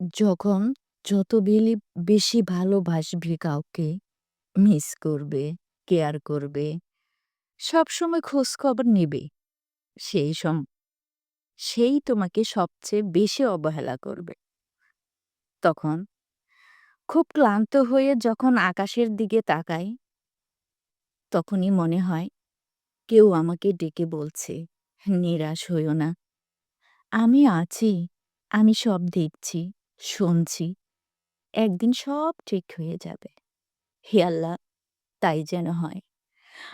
যখন যত বেলি বেশি ভালোবাসবে কাউকে, মিস করবে, কেয়ার করবে, সবসময় খোঁজখবর নেবে সেই সম সেই তোমাকে সবচেয়ে বেশি অবহেলা করবে। তখন খুব ক্লান্ত হয়ে যখন আকাশের দিকে তাকাই, তখনই মনে হয় কেউ আমাকে ডেকে বলছে, নিরাশ হইও না। আমি আছি, আমি সব দেখছি, শুনছি। একদিন সব ঠিক হয়ে যাবে। হে আল্লাহ, তাই যেন হয়।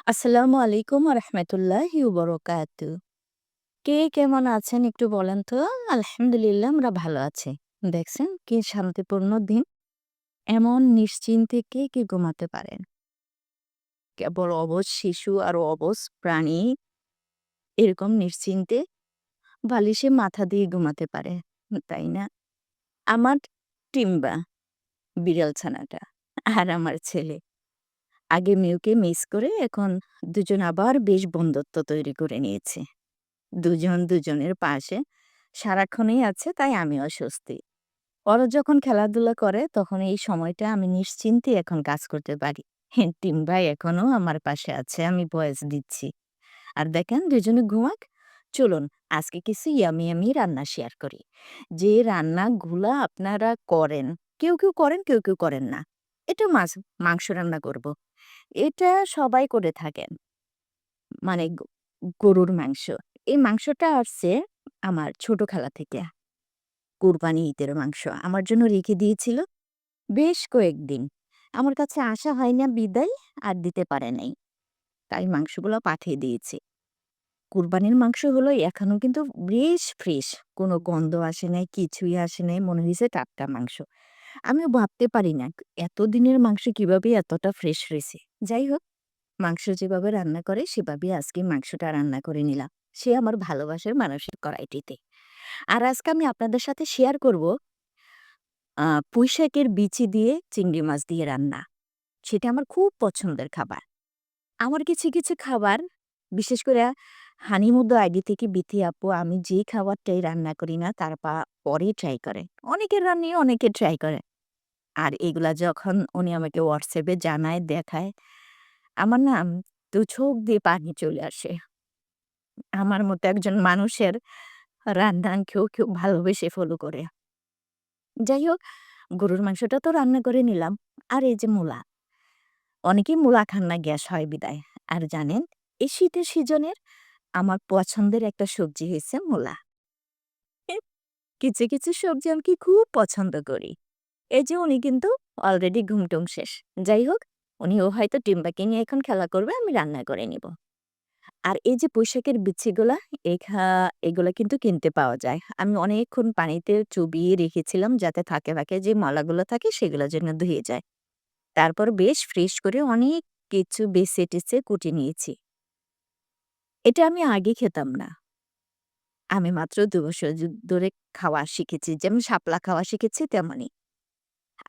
আসসালামু আলাইকুম রহমতুল্লাহি বরকাত কে কেমন আছেন একটু বলেন তো আলহামদুলিল্লাহ আমরা ভালো আছি দেখছেন কি শান্তিপূর্ণ দিন এমন নিশ্চিন্তে কে কে ঘুমাতে পারেন কেবল অবশ শিশু আর অবশ প্রাণী এরকম নিশ্চিন্তে বালিশে মাথা দিয়ে ঘুমাতে পারে তাই না আমার টিম্বা বিড়াল ছানাটা আর আমার ছেলে। আগে মেয়েকে মিস করে এখন দুজন আবার বেশ বন্ধুত্ব তৈরি করে নিয়েছে। দুজন দুজনের পাশে সারাক্ষণই আছে তাই আমিও অস্বস্তি ওরা যখন খেলাধুলা করে তখন এই সময়টা আমি নিশ্চিন্তে এখন কাজ করতে পারি। টিম ভাই এখনও আমার পাশে আছে, আমি বয়স দিচ্ছি। আর দেখেন দুজনে ঘুমাক চলুন, আজকে কিছু ইয়ামি ইয়ামি রান্না শেয়ার করি। যে রান্নাগুলা আপনারা করেন, কেউ কেউ করেন, কেউ কেউ করেন না, এটা মাছ, মাংস রান্না করব। এটা সবাই করে থাকেন মানে গরুর মাংস। এই মাংসটা আসছে আমার ছোট খেলা থেকে। কুরবানি ঈদের মাংস, আমার জন্য রেখে দিয়েছিল বেশ কয়েকদিন। আমার কাছে আসা হয় না বিদায়, আর দিতে পারে নাই। তাই মাংসগুলো পাঠিয়ে দিয়েছি। কুরবানির মাংস হলো এখনও কিন্তু বেশ ফ্রেশ কোনো গন্ধ আসে নাই কিছুই আসে নাই মনে হয়েছে টাটকা মাংস। আমি ভাবতে পারি না এত দিনের মাংস কীভাবে এতটা ফ্রেশ হয়েছে। যাই হোক মাংস যেভাবে রান্না করে সেভাবে আজকে মাংসটা রান্না করে নিলাম। সে আমার ভালোবাসার মানুষের কড়াইটিতে। আর আজকে আমি আপনাদের সাথে শেয়ার করব আহ, পুঁই শাকের বিচি দিয়ে চিংড়ি মাছ দিয়ে রান্না। সেটা আমার খুব পছন্দের খাবার। আমার কিছু কিছু খাবার বিশেষ করে হানি মধ্যে আগে থেকে বিথি আপু, আমি যে খাবারটাই রান্না করি না, তার পরে ট্রাই করে। অনেকের রান্নি অনেকে ট্রাই করে। আর এগুলা যখন উনি আমাকে হোয়াটসঅ্যাপে জানায়, দেখায়, আমার না দু চোখ দিয়ে পানি চলে আসে। আমার মতো একজন মানুষের রান্না কেউ কেউ ভালোবেসে ফলো করে। যাই হোক, গরুর মাংসটা তো রান্না করে নিলাম। আর এই যে মূলা, অনেকেই মূলা খান না, গ্যাস হয় বিদায়। আর জানেন, এই শীতের সিজনের আমার পছন্দের একটা সবজি হয়েছে মূলা। কিছু কিছু সবজি আমি খুব পছন্দ করি। এই যে উনি কিন্তু অলরেডি ঘুমটুম শেষ। যাই হোক, উনিও হয়তো টিম্বাকে নিয়ে এখন খেলা করবে, আমি রান্না করে নিব। আর এই যে পুঁইশাকের বিচ্ছিগুলা এগুলা কিন্তু কিনতে পাওয়া যায়। আমি অনেকক্ষণ পানিতে চুবিয়ে রেখেছিলাম যাতে থাকে থাকে যে মলাগুলো থাকে সেগুলোর জন্য ধুয়ে যায়। তারপর বেশ ফ্রেশ করে অনেক কিছু বেছে টেছে কুটে নিয়েছি। এটা আমি আগে খেতাম না। আমি মাত্র দু বছর ধরে খাওয়া শিখেছি, যেমন শাপলা খাওয়া শিখেছি তেমনই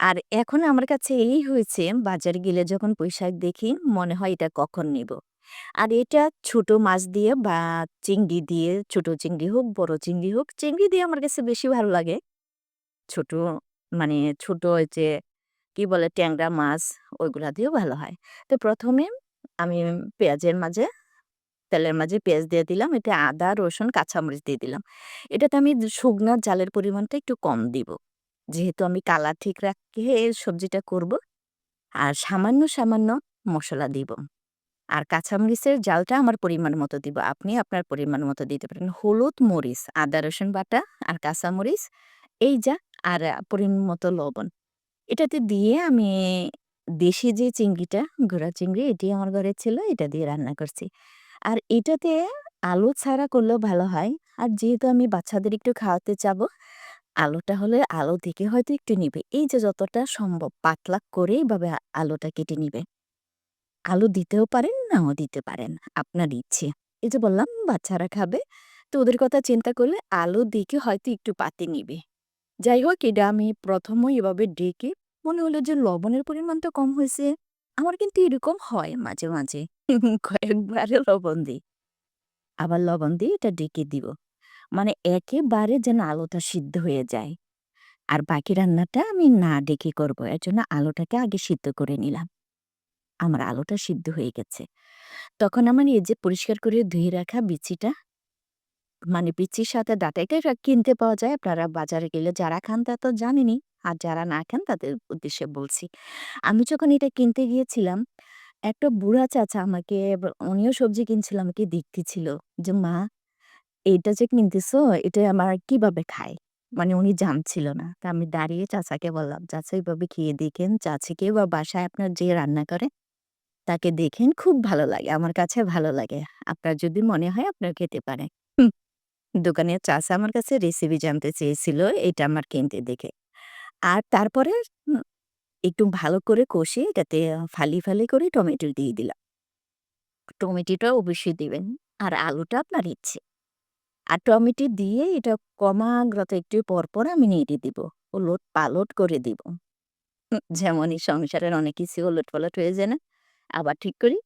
আর এখন আমার কাছে এই হয়েছে, বাজার গেলে যখন পুঁইশাক দেখি, মনে হয় এটা কখন নিব? আর এটা ছোট মাছ দিয়ে বা চিংড়ি দিয়ে, ছোট চিংড়ি হোক, বড় চিংড়ি হোক, চিংড়ি দিয়ে আমার কাছে বেশি ভালো লাগে। ছোট মানে ছোট ওই যে, কি বলে ট্যাংরা মাছ, ওইগুলা দিয়েও ভালো হয়। তো প্রথমে আমি পেঁয়াজের মাঝে তেলের মাঝে পেঁয়াজ দিয়ে দিলাম, এতে আদা, রসুন, কাঁচামরিচ দিয়ে দিলাম। এটাতে আমি শুকনো জালের পরিমাণটা একটু কম দিব। যেহেতু আমি কালার ঠিক রাখে সবজিটা করব, আর সামান্য সামান্য মশলা দিব। আর কাঁচামরিচের জালটা আমার পরিমাণ মতো দিব। আপনি আপনার পরিমাণ মতো দিতে পারেন। হলুদ, মরিচ, আদা, রসুন বাটা আর কাঁচামরিচ, এই যা, আর পরিমাণ মতো লবণ। এটাতে দিয়ে আমি দেশি যে চিংড়িটা ঘোড়া চিংড়ি, এটি আমার ঘরে ছিল, এটা দিয়ে রান্না করছি। আর এটাতে আলু ছাড়া করলেও ভালো হয়। আর যেহেতু আমি বাচ্চাদের একটু খাওয়াতে চাবো, আলুটা হলে আলু থেকে হয়তো একটু নিবে। এই যে যতটা সম্ভব পাতলা করে এইভাবে আলুটা কেটে নিবে। আলু দিতেও পারেন, নাও দিতে পারেন, আপনার ইচ্ছে। এই যে বললাম, বাচ্চারা খাবে, তো ওদের কথা চিন্তা করলে আলু দিকে হয়তো একটু পাতে নিবে। যাই হোক, এটা আমি প্রথমই এভাবে ডেকে, মনে হলো যে লবণের পরিমাণটা কম হয়েছে। আমার কিন্তু এরকম হয় মাঝে মাঝে কয়েকবারে লবণ দিই আবার লবণ দিয়ে এটা ডেকে দিব মানে একেবারে যেন আলুটা সিদ্ধ হয়ে যায় আর বাকি রান্নাটা আমি না ডেকে করব। এর জন্য আলুটাকে আগে সিদ্ধ করে নিলাম। আমার আলুটা সিদ্ধ হয়ে গেছে। তখন আমার এই যে পরিষ্কার করে ধুয়ে রাখা বিচিটা মানে বিচির সাথে ডাঁটা এটা কিনতে পাওয়া যায়। আপনারা বাজারে গেলে যারা খান তা তো জানেনই। আর যারা না খান তাদের উদ্দেশ্যে বলছি। আমি যখন এটা কিনতে গিয়েছিলাম, একটা বুড়া চাচা আমাকে উনিও সবজি কিনছিল আমাকে দেখতেছিল যে, "মা, এটা যে কিনতেছো এটা আমার কীভাবে খায়?" মানে উনি জানছিল না। তা আমি দাঁড়িয়ে চাচাকে বললাম, "চাচা এভাবে খেয়ে দেখেন। চাচিকে বা বাসায় আপনার যে রান্না করে তাকে দেখেন খুব ভালো লাগে। আমার কাছে ভালো লাগে। আপনার যদি মনে হয় আপনার খেতে পারেন।" দোকানের চাচা আমার কাছে রেসিপি জানতে চেয়েছিল এটা আমার কিনতে দেখে। আর তারপরে একটু ভালো করে কষিয়ে এটাতে ফালি, ফালি করে টমেটো দিয়ে দিলাম। টমেটোটা অবশ্যই দিবেন। আর আলুটা আপনার ইচ্ছে। আর টমেটো দিয়ে এটা কমাগ্রত একটু পরপর আমি নেড়ে দিব। ওলট-পালট করে দিব। হুম, যেমনই সংসারের অনেক কিছু ওলট-পালট হয়ে যায় না? আবার ঠিক করি।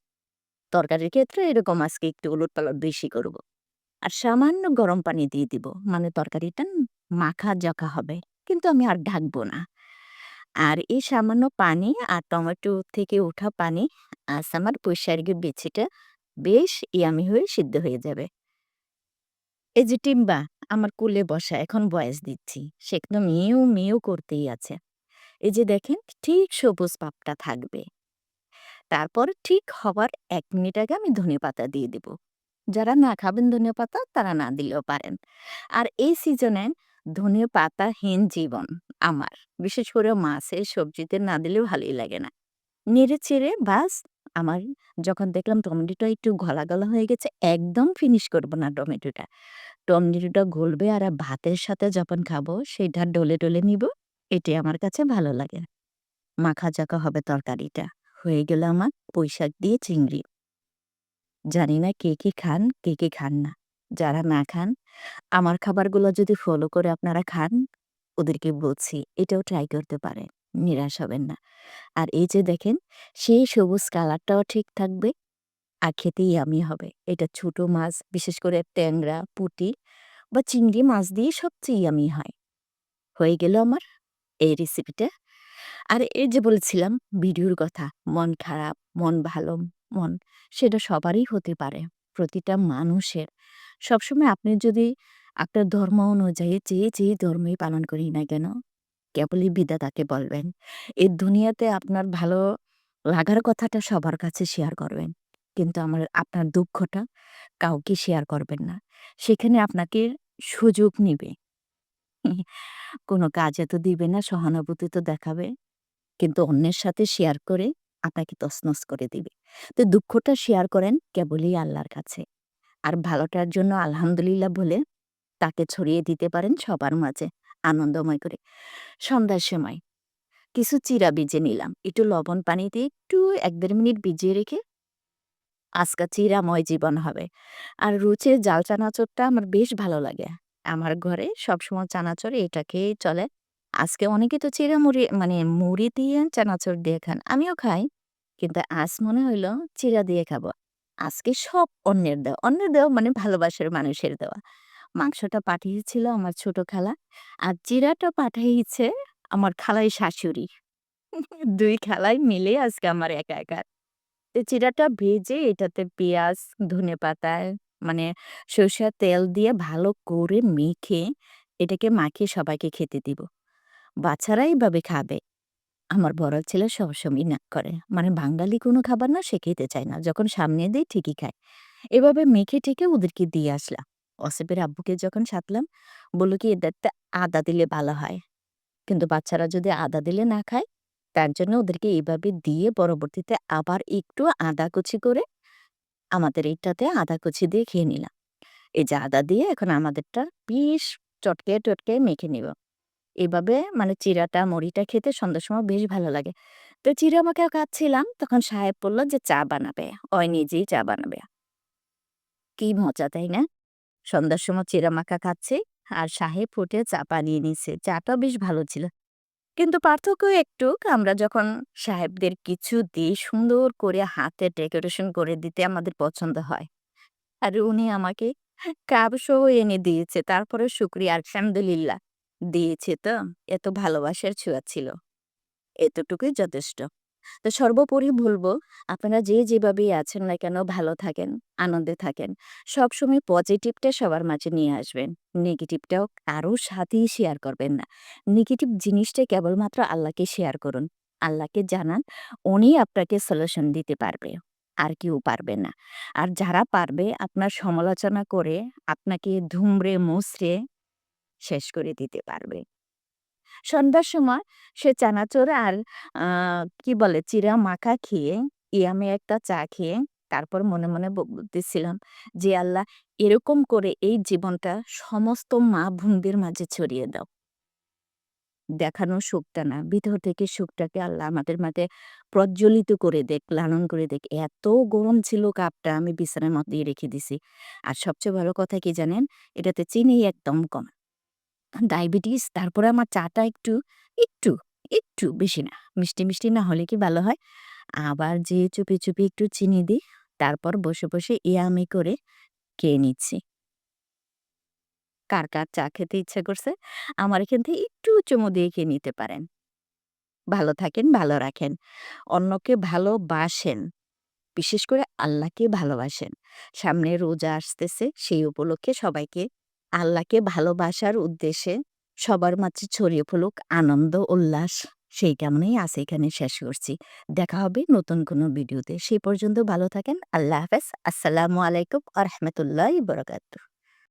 তরকারির ক্ষেত্রে এরকম আজকে একটু ওলট-পালট বেশি করব। আর সামান্য গরম পানি দিয়ে দিব। মানে তরকারিটা মাখা জখা হবে। কিন্তু আমি আর ঢাকবো না। আর এই সামান্য পানি আর টমেটো থেকে ওঠা পানি আজ আমার পুঁইশাকের বিচিটা বেশ ইয়ামি হয়ে সিদ্ধ হয়ে যাবে। এই যে টিম্বা আমার কুলে বসা, এখন ভয়েস দিচ্ছি। সে একদম মেয়েও মেয়েও করতেই আছে। এই যে দেখেন, ঠিক সবুজ পাপটা থাকবে। তারপর ঠিক হবার এক মিনিট আগে আমি ধনেপাতা দিয়ে দিব। যারা না খাবেন ধনেপাতা তারা না দিলেও পারেন। আর এই সিজনে ধনেপাতাহীন জীবন আমার। বিশেষ করে মাছে, সবজিতে না দিলেও ভালোই লাগে না। নেড়ে-চেড়ে বাস আমার যখন দেখলাম টমেটোটা একটু গলা, গলা হয়ে গেছে একদম ফিনিশ করব না টমেটোটা। টমেটোটা গলবে আর ভাতের সাথে যখন খাব সেটা ডলে, ডলে নিব। এটাই আমার কাছে ভালো লাগে। মাখা-জাখা হবে তরকারিটা। হয়ে গেল আমার পুঁইশাক দিয়ে চিংড়ি। জানি না কে, কে খান, কে, কে খান না। যারা না খান, আমার খাবারগুলো যদি ফলো করে আপনারা খান, ওদেরকে বলছি এটাও ট্রাই করতে পারেন। নিরাশ হবেন না। আর এই যে দেখেন সেই সবুজ কালারটাও ঠিক থাকবে। আর খেতে ইয়াম্মি হবে। এটা ছোট মাছ বিশেষ করে ট্যাংরা, পুঁটি বা চিংড়ি মাছ দিয়ে সবচেয়ে ইয়াম্মি হয়। হয়ে গেল আমার এই রেসিপিটা। আর এই যে বলেছিলাম ভিডিওর কথা, মন খারাপ, মন ভালো, মন সেটা সবারই হতে পারে। প্রতিটা মানুষের। সবসময় আপনি যদি আপনার ধর্ম অনুযায়ী যে, যে ধর্মই পালন করি না কেন, কেবলই বিধাতাকে বলবেন। এই দুনিয়াতে আপনার ভালো লাগার কথাটা সবার কাছে শেয়ার করবেন। কিন্তু আমার আপনার দুঃখটা কাউকে শেয়ার করবেন না। সেখানে আপনাকে সুযোগ নিবে। কোনো কাজে তো দিবে না, সহানুভূতি তো দেখাবে। কিন্তু অন্যের সাথে শেয়ার করে আপনাকে তছনছ করে দিবে। তো দুঃখটা শেয়ার করেন কেবলই আল্লাহর কাছে। আর ভালোটার জন্য আলহামদুলিল্লাহ বলে তাকে ছড়িয়ে দিতে পারেন সবার মাঝে আনন্দময় করে। সন্ধ্যার সময় কিছু চিরা ভিজে নিলাম। একটু লবণ পানিতে একটু এক দেড় মিনিট ভিজিয়ে রেখে আজকা চিরাময় জীবন হবে। আর রুচের জাল চানাচুরটা আমার বেশ ভালো লাগে। আমার ঘরে সবসময় চানাচুর এটা খেয়েই চলে। আজকে অনেকে তো চিড়া মুড়ি মানে মুড়ি দিয়ে চানাচুর দিয়ে খান। আমিও খাই। কিন্তু আজ মনে হইল চিড়া দিয়ে খাব। আজকে সব অন্যের দেওয়া। অন্যের দেওয়া মানে ভালোবাসার মানুষের দেওয়া। মাংসটা পাঠিয়েছিল আমার ছোট খালা। আর চিড়াটা পাঠাইছে আমার খালাই শাশুড়ি। দুই খালাই মিলে আজকে আমার একা, একা। তো চিড়াটা ভেজে এটাতে পেঁয়াজ, ধনেপাতা মানে সরিষার তেল দিয়ে ভালো করে মেখে এটাকে মাখিয়ে সবাইকে খেতে দিব। বাচ্চারা এভাবে খাবে। আমার বড় ছেলে সবসময়ই না করে। মানে বাঙালি কোনো খাবার না সে খেতে চায় না। যখন সামনে দেই ঠিকই খায়। এভাবে মেখে-টেখে ওদেরকে দিয়ে আসলাম। অসিফের আব্বুকে যখন সাতলাম বলল কি এটাতে আদা দিলে ভালো হয়। কিন্তু বাচ্চারা যদি আদা দিলে না খায়, তার জন্য ওদেরকে এভাবে দিয়ে পরবর্তীতে আবার একটু আদা কুচি করে আমাদের এইটাতে আদা কুচি দিয়ে খেয়ে নিলাম। এই যে আদা দিয়ে এখন আমাদেরটা বেশ চটকে, টটকে মেখে নিব। এভাবে মানে চিরাটা, মুড়িটা খেতে সন্ধ্যার সময় বেশ ভালো লাগে। তো চিড়া মাখা খাচ্ছিলাম, তখন সাহেব বলল যে, চা বানাবে। ওই নিজেই চা বানাবে। কি মজা, তাই না? সন্ধ্যার সময় চিড়া মাখা খাচ্ছি আর সাহেব ফুটে চা বানিয়ে নিচ্ছে। চাটাও বেশ ভালো ছিল। কিন্তু পার্থক্য একটু, আমরা যখন সাহেবদের কিছু দিয়ে সুন্দর করে হাতে ডেকোরেশন করে দিতে আমাদের পছন্দ হয়। আর উনি আমাকে কাপসহ এনে দিয়েছে। তারপরেও শুকরিয়া, আলহামদুলিল্লাহ। দিয়েছি তো, এত ভালোবাসার ছোঁয়া ছিল। এতটুকুই যথেষ্ট। তো সর্বোপরি বলব, আপনারা যে যেভাবেই আছেন না কেন, ভালো থাকেন, আনন্দে থাকেন, সবসময় পজিটিভটা সবার মাঝে নিয়ে আসবেন। নেগেটিভটাও কারোর সাথেই শেয়ার করবেন না। নেগেটিভ জিনিসটা কেবলমাত্র আল্লাহকে শেয়ার করুন। আল্লাহকে জানান, উনি আপনাকে সলিউশন দিতে পারবে, আর কেউ পারবে না। আর যারা পারবে, আপনার সমালোচনা করে, আপনাকে ধুমড়ে মুচড়ে শেষ করে দিতে পারবে সন্ধ্যার সময় সে চানাচুর আর কি বলে চিরা মাখা খেয়ে ইয়ামে একটা চা খেয়ে তারপর মনে, মনে বলতেছিলাম যে, "আল্লাহ এরকম করে এই জীবনটা সমস্ত মা-বোনদের মাঝে ছড়িয়ে দাও।" দেখানো সুখটা না, ভিতর থেকে সুখটাকে আল্লাহ আমাদের মাঝে প্রজ্বলিত করে দেখ লালন করে দেখ এত গরম ছিল কাপটা আমি বিছানার মধ্যেই রেখে দিছি। আর সবচেয়ে ভালো কথা কি জানেন? এটাতে চিনি একদম কম। ডায়াবেটিস তারপরে আমার চাটা একটু, একটু, একটু বেশি না। মিষ্টি, মিষ্টি না হলে কি ভালো হয়? আবার যেয়ে চুপি, চুপি একটু চিনি দিই। তারপর বসে, বসে ইয়ামি করে খেয়ে নিচ্ছি। কার, কার চা খেতে ইচ্ছা করছে? আমার এখান থেকে একটু চুমু দিয়ে খেয়ে নিতে পারেন। ভালো থাকেন, ভালো রাখেন। অন্যকে ভালোবাসেন। বিশেষ করে আল্লাহকে ভালোবাসেন। সামনে রোজা আসতেছে সেই উপলক্ষে সবাইকে আল্লাহকে ভালোবাসার উদ্দেশ্যে সবার মাঝে ছড়িয়ে পড়ুক আনন্দ, উল্লাস, সেই কারণেই আজ এখানে শেষ করছি। দেখা হবে নতুন কোনো ভিডিওতে। সেই পর্যন্ত ভালো থাকেন। আল্লাহ হাফেজ। আসসালামু আলাইকুম আ রহমতুল্লাহ ওয়া বারাকাতুহু।